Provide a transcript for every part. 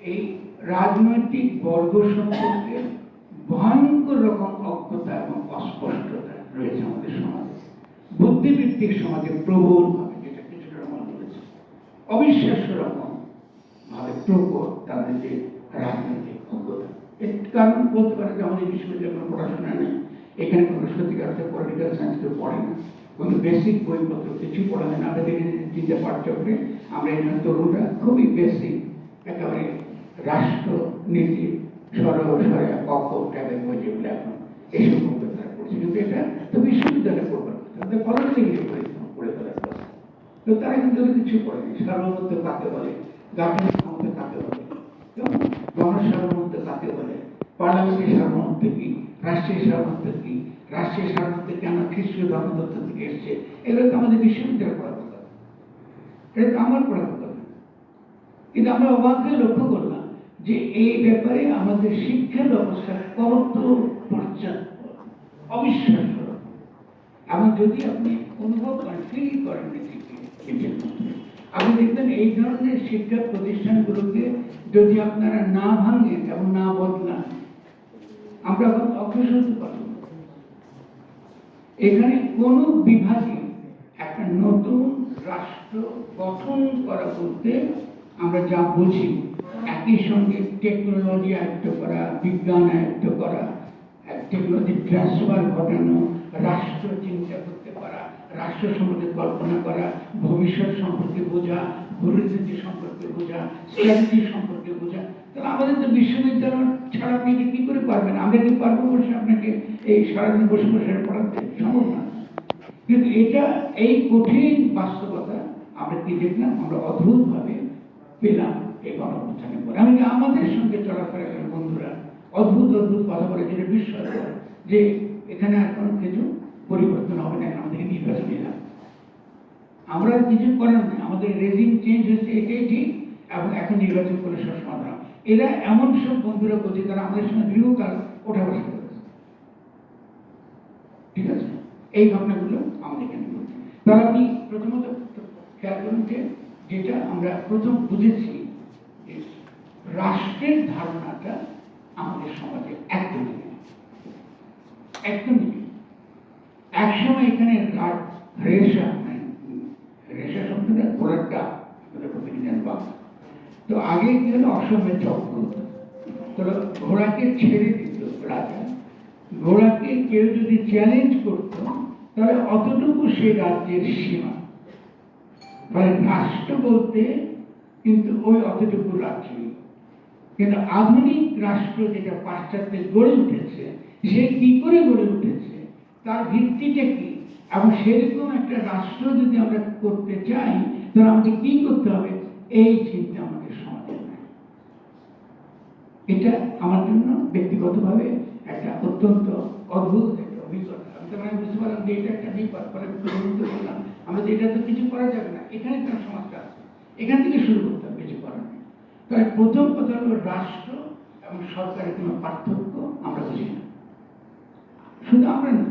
এই রাজনৈতিক বর্গ সম্পর্কে ভয়ঙ্কর রকম অজ্ঞতা এবং অস্পষ্টতা রয়েছে আমাদের সমাজে। বুদ্ধিবৃত্তিক সমাজে প্রবল ভাবে যেটা কিছুটা রকম রয়েছে অবিশ্বাস্য রকম ভাবে প্রবল তাদের যে রাজনৈতিক অজ্ঞতা। এর কারণ বলতে পারে যে আমাদের বিশ্ববিদ্যালয়ে কোনো পড়াশোনা নেই। এখানে কোনো সত্যিকার অর্থে পলিটিক্যাল সায়েন্স কেউ পড়ে না। কোনো বেসিক বইপত্র কিছুই পড়া যায় না আমরা দেখি চিন্তা পাঠচক্রে আমরা এখানে তরুণরা খুবই বেসিক একেবারে রাষ্ট্রনীতি সরল সরে অক্ষ টাইপের বই যেগুলো এখন এইসব তারা পড়ছে কিন্তু এটা তো বিশ্ববিদ্যালয়ে কথা। তাদের পলিটিক্যাল পড়ে পড়ে ফেলার কথা। তো তারা কিন্তু কিছু পড়েনি সার্বভৌমত্ব কাকে বলে? গাঠনিক ক্ষমতা কাকে বলে? গণসার্বভৌমত্ব কাকে বলে? পার্লামেন্টের সার্বভৌমত্ব কি? রাষ্ট্রীয় সার্বভৌমত্ব কি? রাষ্ট্রীয় সার্বভৌমত্ব কেন খ্রিস্টীয় ধর্মতত্ত্ব থেকে এসছে? এগুলো তো আমাদের বিশ্ববিদ্যালয়ে পড়ার কথা। এটা তো আমার পড়ার কথা কিন্তু আমরা অবাক লক্ষ্য করলাম যে এই ব্যাপারে আমাদের শিক্ষা ব্যবস্থা কত অবিশ্বাস্য। রকম। এবং যদি আপনি অনুভব করেন ফিল করেন আপনি দেখবেন এই ধরনের শিক্ষা প্রতিষ্ঠানগুলোকে যদি আপনারা না ভাঙেন এবং না বদলান, আমরা এখন অগ্রসর পারব এখানে কোন বিভাগে একটা নতুন রাষ্ট্র গঠন করা বলতে আমরা যা বুঝি, একই সঙ্গে টেকনোলজি আয়ত্ত করা, বিজ্ঞান আয়ত্ত করা টেকনোলজি ট্রান্সফার ঘটানো, রাষ্ট্র চিন্তা করতে পারা, রাষ্ট্র সম্পর্কে কল্পনা করা, ভবিষ্যৎ সম্পর্কে বোঝা, পরিস্থিতি সম্পর্কে বোঝা স্ট্র্যাটেজি সম্পর্কে বোঝা। তাহলে আমাদের তো বিশ্ববিদ্যালয় ছাড়া আপনি কি করে পারবেন? আমরা কি পারব বসে আপনাকে এই সারাদিন বসে বসে পড়াতে? সম্ভব না। কিন্তু এটা, এই কঠিন বাস্তবতা আমরা কি দেখলাম? আমরা অদ্ভুত ভাবে পেলাম। এই গণপ্রস্থানের পরে আমি আমাদের সঙ্গে চলাফেরা করে, বন্ধুরা, অদ্ভুত অদ্ভুত কথা বলে যেটা বিশ্বাস যে এখানে আর কোনো কিছু পরিবর্তন হবে না আমাদেরকে নির্বাচন এলাম আমরা কিছু করার নেই, আমাদের রেজিম চেঞ্জ হয়েছে, এটাই ঠিক, এবং এখন নির্বাচন করে সব সমাধান এরা এমন সব বন্ধুরা বলছে তারা আমাদের সঙ্গে দীর্ঘকাল ওঠা বসা করেছে ঠিক আছে? এই ঘটনাগুলো আমাদের এখানে ঘটছে তাহলে আপনি প্রথমত খেয়াল করুন যে, যেটা আমরা প্রথম বুঝেছি রাষ্ট্রের ধারণাটা আমাদের সমাজে একদমই নেই একদমই একসময় এখানে রেশা রেশা তো আগে কি হলো? অসমের চক্র ঘোড়াকে ছেড়ে দিত রাজা। ঘোড়াকে কেউ যদি চ্যালেঞ্জ করত, তাহলে অতটুকু সে রাজ্যের সীমা। মানে রাষ্ট্র বলতে কিন্তু ওই অতটুকু রাজ্যই। কিন্তু আধুনিক রাষ্ট্র যেটা পাশ্চাত্যে গড়ে উঠেছে, সে কি করে গড়ে উঠেছে? তার ভিত্তিটা কি? এবং সেরকম একটা রাষ্ট্র যদি আমরা করতে চাই, তাহলে আমাদের কি করতে হবে? এই চিন্তা আমাদের সমাজে এটা আমার জন্য ব্যক্তিগতভাবে একটা অত্যন্ত অদ্ভুত একটা অভিজ্ঞতা। আমি তো মানে বুঝতে পারলাম যে এটা একটা বিপদ, পরে বুঝতে পারলাম। আমরা যে এটা তো কিছু করা যাবে না, এখানে কেন সমস্যা আছে? এখান থেকে শুরু করতে হবে কিছু করার। তাই প্রথম কথা হলো রাষ্ট্র এবং সরকারের কোনো পার্থক্য আমরা বুঝি না। শুধু আমরা না,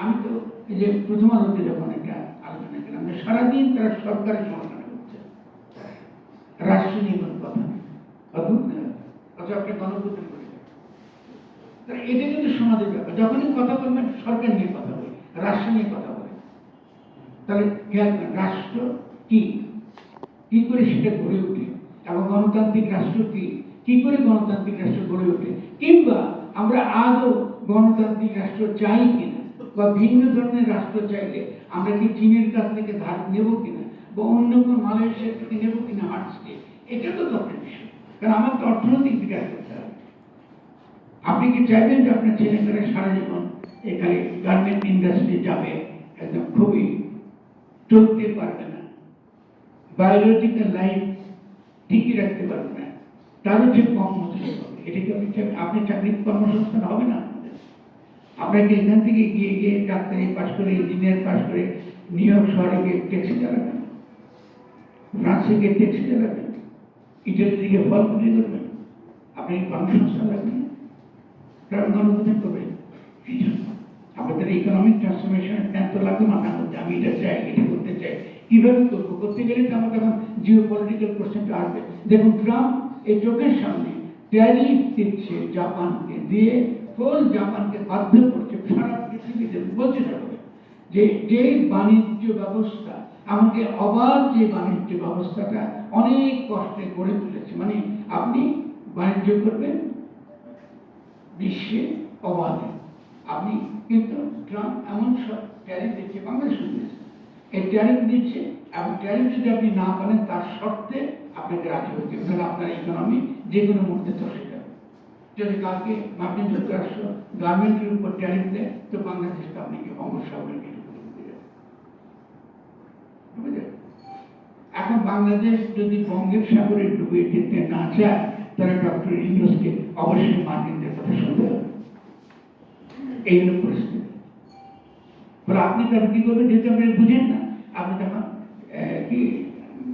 আমি তো এই যে প্রথম আলোতে যখন একটা আলোচনা করলাম যে সারাদিন তারা সরকারের সমালোচনা করছে। রাষ্ট্র নিয়ে কোনো কথা নেই। অদ্ভুত না। অথবা আপনি গণপ্রদান করে দেন। এটা কিন্তু সমাজের ব্যাপার। যখনই কথা বলবেন, সরকার নিয়ে কথা বলে, রাষ্ট্র নিয়ে কথা বলে। তাহলে খেয়াল রাষ্ট্র কি? কি করে সেটা গড়ে ওঠে এবং গণতান্ত্রিক রাষ্ট্র কি? কি করে গণতান্ত্রিক রাষ্ট্র গড়ে ওঠে? কিংবা আমরা আদৌ গণতান্ত্রিক রাষ্ট্র চাই কিনা? বা ভিন্ন ধরনের রাষ্ট্র চাইলে আমরা কি চীনের কাছ থেকে ধার নেব কিনা? বা অন্য কোনো মালয়েশিয়া থেকে নেব কিনা আর্টসকে? এটা তো দরকার বিষয়। কারণ আমার তো অর্থনৈতিক বিকাশ করতে হবে। আপনি কি চাইবেন যে আপনার ছেলেমেয়েরা সারা জীবন এখানে গার্মেন্ট ইন্ডাস্ট্রি যাবে? একদম খুবই চলতে পারবে না। বায়োলজিক্যাল লাইফ ঠিকই রাখতে পারবে না। তারও যে কম মজুরি হবে। এটা কি আপনি আপনি চাকরির কর্মসংস্থান হবে না আপনাকে এখান থেকে গিয়ে গিয়ে ডাক্তারি পাশ করে ইঞ্জিনিয়ার পাশ করে নিউ ইয়র্ক শহরে গিয়ে ট্যাক্সি চালাবেন? ফ্রান্সে গিয়ে ট্যাক্সি চালাবেন? ইটালি দিকে ফল বিক্রি করবেন? আপনি কর্মসংস্থান রাখবেন? কারণ করবেন এই জন্য। আপনাদের ইকোনমিক ট্রান্সফরমেশনের প্ল্যান তো লাগবে মাথার মধ্যে আমি এটা চাই, এটা করতে চাই। কীভাবে করব। করতে গেলে তো আমার তখন জিও পলিটিক্যাল কোশ্চেনটা আসবে। দেখুন ট্রাম্প এই চোখের সামনে ট্যারিফ দিচ্ছে জাপানকে দিয়ে ফুল জাপানকে বাধ্য করছে সারা পৃথিবীতে। বলছে থাকবে যে যে বাণিজ্য ব্যবস্থা, আমাকে অবাধ যে বাণিজ্য ব্যবস্থাটা অনেক কষ্টে গড়ে তুলেছে। মানে আপনি বাণিজ্য করবেন, বিশ্বে অবাধে। আপনি কিন্তু ট্রাম্প এমন সব ট্যারিফ দিচ্ছে বাংলাদেশ এই ট্যারিফ দিচ্ছে এবং ট্যারিফ যদি আপনি না পারেন তার শর্তে আপনাকে রাজি হতে হবে। আপনার ইকোনমি যে কোনো মুহূর্তে ধসে যাবে। যদি কালকে মার্কিন যুক্তরাষ্ট্র গার্মেন্টের উপর ট্যারিফ দেয়, তো বাংলাদেশ তো আপনাকে বুঝলেন? এখন বাংলাদেশ যদি বঙ্গের সাগরে ডুবে যেতে না চায়, তাহলে ডক্টর ইউনুসকে অবশ্যই মার্কিনদের কথা শুনতে হবে। এই হলো ফলে আপনি তখন কি করবেন যেহেতু আপনি বুঝেন না আপনি তখন কি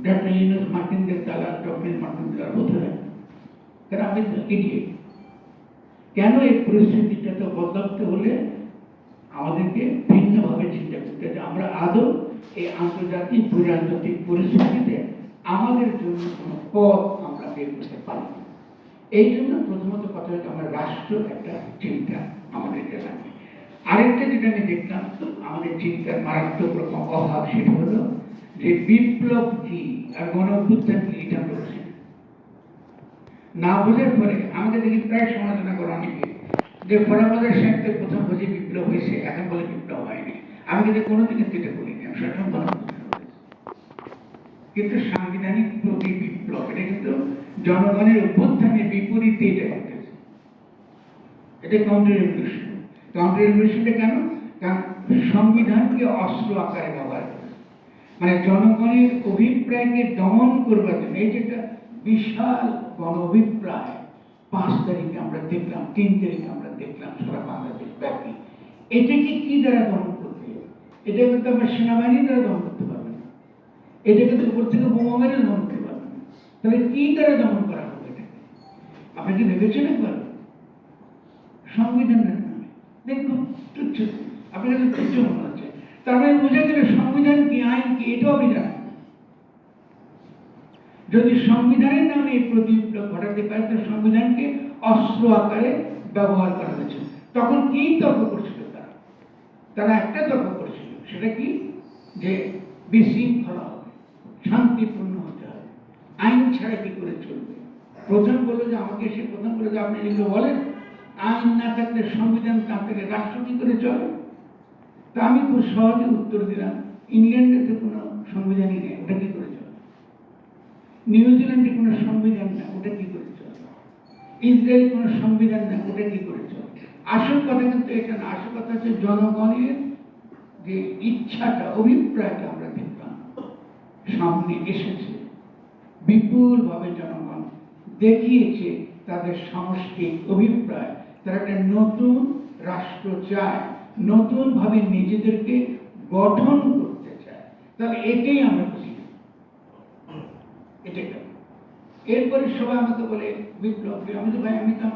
ডক্টর ইউনুস মার্কিনদের তালা ডক্টর মার্কিনদের তালা হতে হবে কারণ আপনি তো idiot। কেন এই পরিস্থিতিটা তো বদলাতে হলে আমাদেরকে ভিন্নভাবে চিন্তা করতে হবে আমরা আদৌ এই আন্তর্জাতিক বৈরাজনৈতিক পরিস্থিতিতে আমাদের জন্য কোনো পথ আমরা বের করতে পারি এই জন্য প্রথমত কথা হচ্ছে আমার রাষ্ট্র একটা চিন্তা আমাদেরকে লাগবে আরেকটা যেটা আমি দেখলাম, আমাদের চিন্তার মারাত্মক রকম অভাব সেটা হলো যে বিপ্লব কি আর গণ অভ্যুত্থান কি এটা বুঝি না। বোঝার পরে আমাকে দেখি প্রায় সমালোচনা করে অনেকে যে ফরামাদের সাহিত্যের প্রথম বুঝি বিপ্লব হয়েছে, এখন বলে বিপ্লব হয়নি। আমি কিন্তু কোনোদিন কিন্তু এটা বলিনি, আমি সবসময় গণঅভ্যুত্থান কিন্তু সাংবিধানিক প্রতি বিপ্লব, এটা কিন্তু জনগণের অভ্যুত্থানের বিপরীতে এটা ঘটেছে। এটা কাউন্টার রেভলিউশন কাউন্টার রেভলিউশনটা কেন? কারণ সংবিধানকে অস্ত্র আকারে ব্যবহার মানে জনগণের অভিপ্রায়কে দমন করবার জন্য, এই যেটা বিশাল গণ অভিপ্রায়, পাঁচ তারিখে আমরা দেখলাম, তিন তারিখে আমরা দেখলাম সারা বাংলাদেশ ব্যাপী। এটাকে কি দ্বারা দমন করতে এটা কিন্তু আমরা সেনাবাহিনী দ্বারা দমন করতে পারবে না। এটা কিন্তু উপর থেকে বোমা মেরে দমন করতে পারবে না। তাহলে কি দ্বারা দমন করা হবে এটাকে? আপনি কি ভেবেছেন একবার? সংবিধানের দেখুন তুচ্ছ আপনার কাছে তুচ্ছ মনে হচ্ছে তার মানে বোঝা গেল সংবিধান কি, আইন কি, এটাও আপনি জানেন যদি সংবিধানের নামে এই প্রতিবিপ্লব ঘটাতে পারে তো সংবিধানকে অস্ত্র আকারে ব্যবহার করা হয়েছে। তখন কি তর্ক করছিল তারা? তারা একটা তর্ক করছিল, সেটা কি? যে বিশৃঙ্খলা হবে, শান্তিপূর্ণ হতে হবে। আইন ছাড়া কি করে চলবে? প্রথম বলল যে, আমাকে সে প্রথম বলে যে, আপনি এগুলো বলেন। আইন না থাকলে সংবিধান না থাকলে রাষ্ট্র কি করে চলে। তা আমি খুব সহজে উত্তর দিলাম, ইংল্যান্ডে তো কোনো সংবিধানই নেই, ওটা কি করে চলে? নিউজিল্যান্ডে কোনো সংবিধান না ওটা কি করে চলে? ইসরায়েল কোনো সংবিধান না ওটা কি করে চলে? আসল কথা কিন্তু এটা না, আসল কথা হচ্ছে জনগণের যে ইচ্ছাটা, অভিপ্রায়টা আমরা দেখলাম সামনে এসেছে, বিপুলভাবে জনগণ দেখিয়েছে তাদের সামষ্টিক অভিপ্রায়। তারা একটা নতুন রাষ্ট্র চায় নতুন ভাবে নিজেদেরকে গঠন করতে চায়। তাহলে এটাই আমরা বুঝি এটাই এরপরে সবাই আমাকে বলে, বিপ্লব, আমি তো ভাই, আমি তো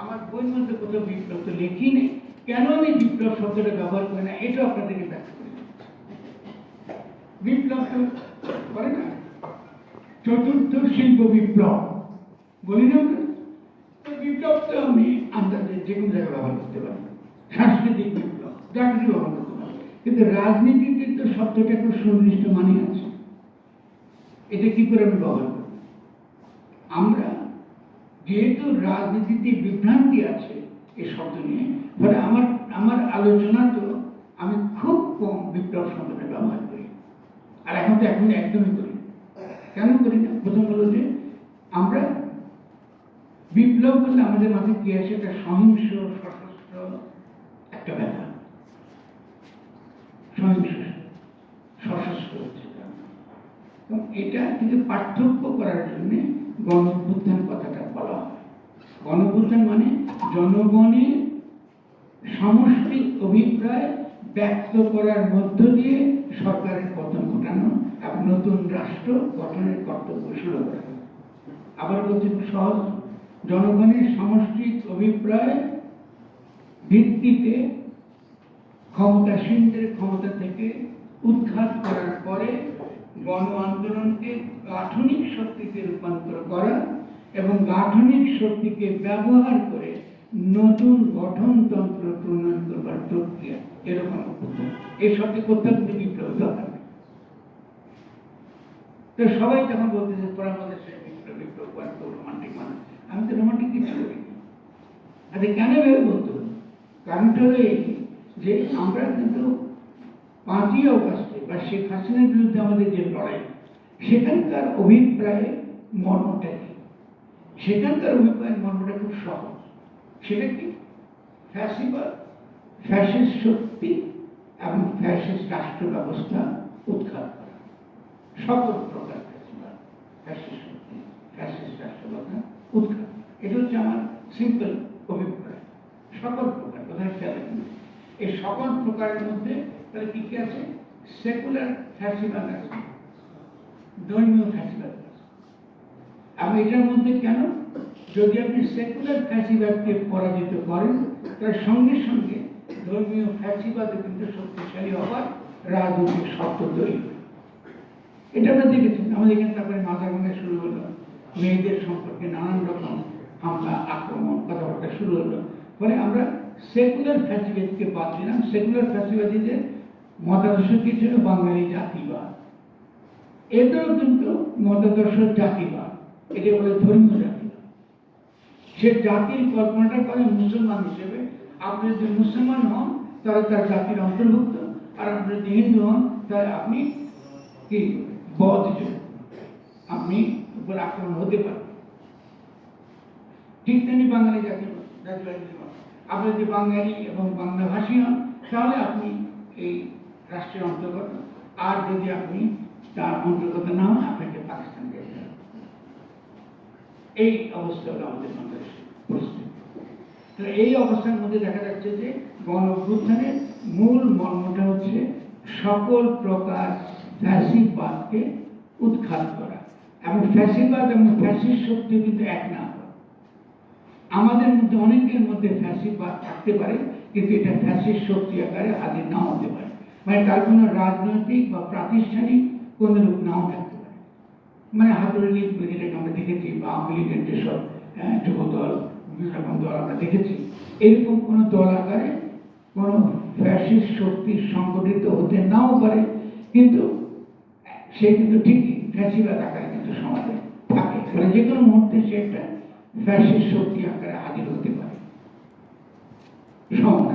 আমার বইয়ের মধ্যে কোথাও বিপ্লব তো লেখি নেই কেন আমি বিপ্লব শব্দটা ব্যবহার করি না? এটা আপনাদেরকে ব্যাখ্যা করে বিপ্লব তো করে না, চতুর্থ শিল্প বিপ্লব। বলি না বিপ্লব তো আমি আন্দাজে যে কোনো জায়গায় ব্যবহার করতে পারি। সাংস্কৃতিক বিপ্লব যা কিছু ব্যবহার করতে পারি। কিন্তু রাজনীতিতে তো শব্দটা একটা সুনির্দিষ্ট মানে আছে। এটা কি করে আমি ব্যবহার করি আমরা যেহেতু রাজনীতিতে বিভ্রান্তি আছে এই শব্দ নিয়ে, ফলে আমার আমার আলোচনা তো আমি খুব কম বিপ্লব শব্দটা ব্যবহার করি। আর এখন তো এখন একদমই করি। কেন করি না? প্রথম হলো যে আমরা বিপ্লব বললে আমাদের মাথায় কি আছে একটা সহিংস, সশস্ত্র একটা ব্যাপার। সহিংস, সশস্ত্র হচ্ছে এবং এটা থেকে পার্থক্য করার জন্য গণ কথাটা বলা হয়। গণ মানে জনগণের সমষ্টি অভিপ্রায় ব্যক্ত করার মধ্য দিয়ে সরকারের পতন ঘটানো এবং নতুন রাষ্ট্র গঠনের কর্তব্য শুরু করা। আবার বলছি সহজ জনগণের সমষ্টিক অভিপ্রায় ভিত্তিতে ক্ষমতাসীনদের ক্ষমতা থেকে উৎখাত করার পরে গণ আন্দোলনকে গাঠনিক শক্তিতে রূপান্তর করা এবং গাঠনিক শক্তিকে ব্যবহার করে নতুন গঠনতন্ত্র প্রণয়ন করবার প্রক্রিয়া এরকম এই শব্দে কোথাও বিপ্লব দরকার তো সবাই তখন বলতেছে সে বিপ্লব বিপ্লব রোমান্টিক মানুষ। আমি তো রোমান্টিক কিছু করিনি আরে কেন ভেবে বলতো? কারণটা হলো এই যে আমরা কিন্তু পাঁচই অগস্টে বা শেখ হাসিনার বিরুদ্ধে আমাদের যে লড়াই, সেখানকার অভিপ্রায়ে মর্মটা কি? সেখানকার অভিপ্রায়ের মর্মটা খুব সহজ। সেটা কি? ফ্যাসিবাদ ফ্যাসিস্ট শক্তি এবং ফ্যাসিস্ট রাষ্ট্র ব্যবস্থা উৎখাত করা। সকল প্রকার ফ্যাসিবাদ ফ্যাসিস্ট শক্তি, ফ্যাসিস্ট রাষ্ট্র ব্যবস্থা এটা হচ্ছে আমার সিম্পল অভিপ্রায়। সকল প্রকার খেয়াল এই সকল প্রকারের মধ্যে তাহলে আছে? সেকুলার ফ্যাসিবাদ আছে। ধর্মীয় ফ্যাসিবাদ আছে। এটার মধ্যে কেন? যদি আপনি সেকুলার ফ্যাসিবাদকে পরাজিত করেন তার সঙ্গে সঙ্গে ধর্মীয় ফ্যাসিবাদও কিন্তু শক্তিশালী হওয়ার রাজনৈতিক শব্দ তৈরি। এটা আমরা দেখেছি আমাদের এখানে তারপরে মাথা শুরু হলো। মেয়েদের সম্পর্কে নানান রকম হামলা, আক্রমণ, কথাবার্তা শুরু হলো। ফলে আমরা সেকুলার ফ্যাসিবাদকে বাদ দিলাম। সেকুলার ফ্যাসিবাদীদের মতাদর্শ কি ছিল? বাঙালি জাতিবাদ। এদেরও কিন্তু মতাদর্শ জাতিবাদ। এটা বলে ধর্মীয় জাতিবাদ। সে জাতির কল্পনাটা করে মুসলমান হিসেবে আপনি যদি মুসলমান হন, তাহলে তার জাতির অন্তর্ভুক্ত। আর আপনি যদি হিন্দু হন, তাহলে আপনি কি? বধ আপনি উপর আক্রমণ হতে পারেন ঠিক তেমনি বাঙালি জাতি জাতিবাদী আপনি যদি বাঙালি এবং বাংলাভাষী হন, তাহলে আপনি এই রাষ্ট্রের অন্তর্গত, আর যদি আপনি তার অন্তর্গত না হন আপনাকে পাকিস্তান যেতে এই অবস্থা হলো আমাদের বাংলাদেশের পরিস্থিতি। তো এই অবস্থার মধ্যে দেখা যাচ্ছে যে গণ অভ্যুত্থানের মূল মর্মটা হচ্ছে সকল প্রকার ফ্যাসিবাদকে উৎখাত করা। এবং ফ্যাসিবাদ এবং ফ্যাসিস্ট শক্তি কিন্তু এক না। আমাদের মধ্যে অনেকের মধ্যে ফ্যাসিবাদ থাকতে পারে, কিন্তু এটা ফ্যাসিস্ট শক্তি আকারে হাজির নাও হতে পারে। মানে তার কোনো রাজনৈতিক বা প্রাতিষ্ঠানিক কোন রূপ নাও থাকতে পারে। মানে হাতুড়ি লীগ যেটাকে আমরা দেখেছি, বা আওয়ামী লীগের যেসব যুব দল বিভিন্ন রকম দল আমরা দেখেছি, এরকম কোনো দল আকারে কোনো ফ্যাসিস্ট শক্তি সংগঠিত হতে নাও পারে, কিন্তু সে কিন্তু ঠিকই ফ্যাসিবাদ আকারে কিন্তু সমাজে। থাকে। মানে যে কোনো মুহূর্তে সে একটা ফ্যাসিস্ট শক্তি আকারে হাজির হতে পারে। সম্ভাবনা